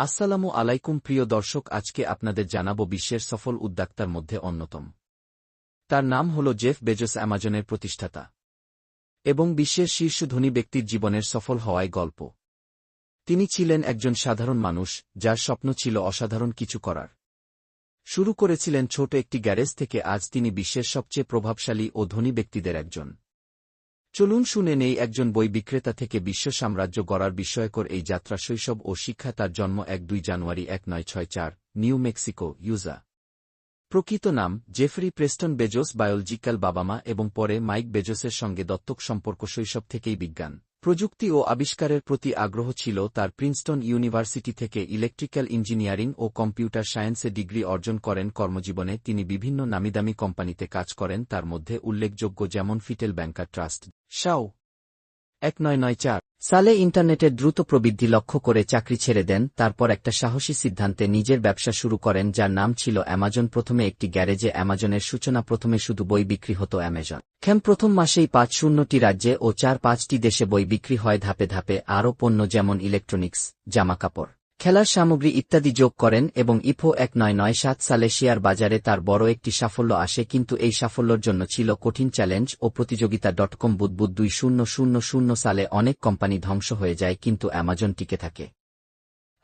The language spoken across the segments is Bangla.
আসসালামু আলাইকুম প্রিয় দর্শক, আজকে আপনাদের জানাব বিশ্বের সফল উদ্যোক্তার মধ্যে অন্যতম। তার নাম হল জেফ বেজোস অ্যামাজনের প্রতিষ্ঠাতা। এবং বিশ্বের শীর্ষ ধনী ব্যক্তির জীবনের সফল হওয়ায় গল্প। তিনি ছিলেন একজন সাধারণ মানুষ, যার স্বপ্ন ছিল অসাধারণ কিছু করার। শুরু করেছিলেন ছোট একটি গ্যারেজ থেকে, আজ তিনি বিশ্বের সবচেয়ে প্রভাবশালী ও ধনী ব্যক্তিদের একজন। চলুন শুনে নেই একজন বই বিক্রেতা থেকে বিশ্ব সাম্রাজ্য গড়ার বিষয়কর এই যাত্রা শৈশব ও শিক্ষা তার জন্ম এক দুই জানুয়ারি এক নয় ছয় চার, নিউ মেক্সিকো, ইউজা। প্রকৃত নাম, জেফরি প্রেস্টন বেজোস, বায়োলজিক্যাল বাবামা এবং পরে মাইক বেজোসের সঙ্গে দত্তক সম্পর্ক শৈশব থেকেই বিজ্ঞান। প্রযুক্তি ও আবিষ্কারের প্রতি আগ্রহ ছিল তার প্রিন্সটন ইউনিভার্সিটি থেকে ইলেকট্রিক্যাল ইঞ্জিনিয়ারিং ও কম্পিউটার সায়েন্সে ডিগ্রি অর্জন করেন। কর্মজীবনে তিনি বিভিন্ন নামিদামি কোম্পানিতে কাজ করেন, তার মধ্যে উল্লেখযোগ্য যেমন ফিটেল ব্যাংকার ট্রাস্ট, শাও, এক নয় নয় চার। সালে ইন্টারনেটের দ্রুত প্রবৃদ্ধি লক্ষ্য করে চাকরি ছেড়ে দেন, তারপর একটা সাহসী সিদ্ধান্তে নিজের ব্যবসা শুরু করেন, যার নাম ছিল অ্যামাজন। প্রথমে একটি গ্যারেজে অ্যামাজনের সূচনা, প্রথমে শুধু বই বিক্রি হতো অ্যামাজন। খেম প্রথম মাসেই পাঁচ শূন্যটি রাজ্যে ও চার পাঁচটি দেশে বই বিক্রি হয় ধাপে ধাপে, আরও পণ্য যেমন ইলেকট্রনিক্স, জামাকাপড়। খেলার সামগ্রী ইত্যাদি যোগ করেন এবং ইফো এক নয় নয় সাত সালে শেয়ার বাজারে তার বড় একটি সাফল্য আসে কিন্তু এই সাফল্যর জন্য ছিল কঠিন চ্যালেঞ্জ ও প্রতিযোগিতা ডট কম বুদবুদ দুই শূন্য শূন্য শূন্য সালে অনেক কোম্পানি ধ্বংস হয়ে যায় কিন্তু অ্যামাজন টিকে থাকে।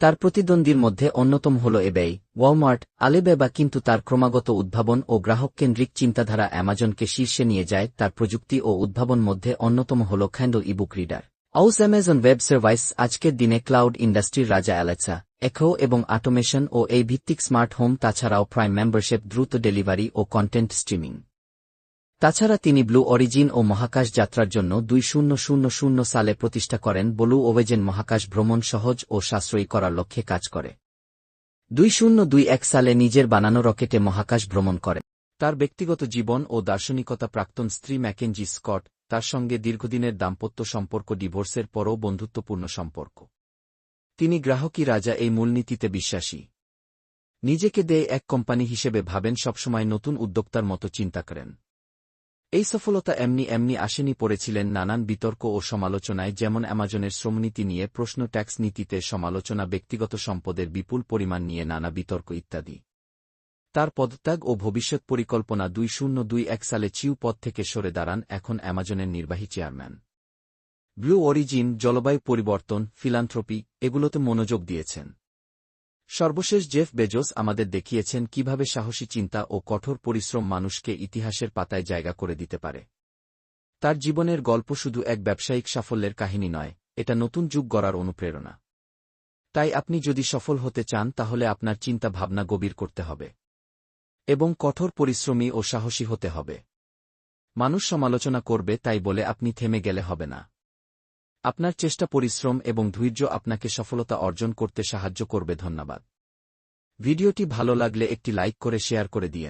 তার প্রতিদ্বন্দ্বীর মধ্যে অন্যতম হল এবেই, ওয়ালমার্ট, আলেবেবা কিন্তু তার ক্রমাগত উদ্ভাবন ও গ্রাহককেন্দ্রিক চিন্তাধারা অ্যামাজনকে শীর্ষে নিয়ে যায়, তার প্রযুক্তি ও উদ্ভাবন মধ্যে অন্যতম হল খ্যান্ডো ইবুক রিডার। আউস অ্যামাজন ওয়েব সার্ভাইস আজকের দিনে ক্লাউড ইন্ডাস্ট্রির রাজা অ্যালেক্সা এখো এবং অটোমেশন ও এই ভিত্তিক স্মার্ট হোম তাছাড়াও প্রাইম মেম্বারশিপ দ্রুত ডেলিভারি ও কন্টেন্ট স্ট্রিমিং তাছাড়া তিনি ব্লু অরিজিন ও মহাকাশ যাত্রার জন্য দুই শূন্য শূন্য শূন্য সালে প্রতিষ্ঠা করেন ব্লু ওভেজেন মহাকাশ ভ্রমণ সহজ ও সাশ্রয়ী করার লক্ষ্যে কাজ করে। দুই শূন্য দুই এক সালে নিজের বানানো রকেটে মহাকাশ ভ্রমণ করেন। তার ব্যক্তিগত জীবন ও দার্শনিকতা প্রাক্তন স্ত্রী ম্যাকেনজি স্কট তার সঙ্গে দীর্ঘদিনের দাম্পত্য সম্পর্ক ডিভোর্সের পরও বন্ধুত্বপূর্ণ সম্পর্ক। তিনি গ্রাহকই রাজা এই মূলনীতিতে বিশ্বাসী। নিজেকে দেয় এক কোম্পানি হিসেবে ভাবেন সবসময় নতুন উদ্যোক্তার মতো চিন্তা করেন। এই সফলতা এমনি এমনি আসেনি পড়েছিলেন নানান বিতর্ক ও সমালোচনায় যেমন অ্যামাজনের শ্রমনীতি নিয়ে প্রশ্ন ট্যাক্স নীতিতে সমালোচনা, ব্যক্তিগত সম্পদের বিপুল পরিমাণ নিয়ে নানা বিতর্ক ইত্যাদি। তার পদত্যাগ ও ভবিষ্যৎ পরিকল্পনা দুই শূন্য দুই এক সালে চিউ পদ থেকে সরে দাঁড়ান এখন অ্যামাজনের নির্বাহী চেয়ারম্যান। ব্লু অরিজিন, জলবায়ু পরিবর্তন, ফিলান্থ্রপি, এগুলোতে মনোযোগ দিয়েছেন। সর্বশেষ জেফ বেজোস আমাদের দেখিয়েছেন কীভাবে সাহসী চিন্তা ও কঠোর পরিশ্রম মানুষকে ইতিহাসের পাতায় জায়গা করে দিতে পারে। তার জীবনের গল্প শুধু এক ব্যবসায়িক সাফল্যের কাহিনী নয়, এটা নতুন যুগ গড়ার অনুপ্রেরণা। তাই আপনি যদি সফল হতে চান তাহলে আপনার চিন্তা ভাবনা গভীর করতে হবে। এবং কঠোর পরিশ্রমী ও সাহসী হতে হবে। মানুষ সমালোচনা করবে, তাই বলে আপনি থেমে গেলে হবে না। আপনার চেষ্টা পরিশ্রম এবং ধৈর্য আপনাকে সফলতা অর্জন করতে সাহায্য করবে, ধন্যবাদ। ভিডিওটি ভালো লাগলে একটি লাইক করে, শেয়ার করে দিয়েন।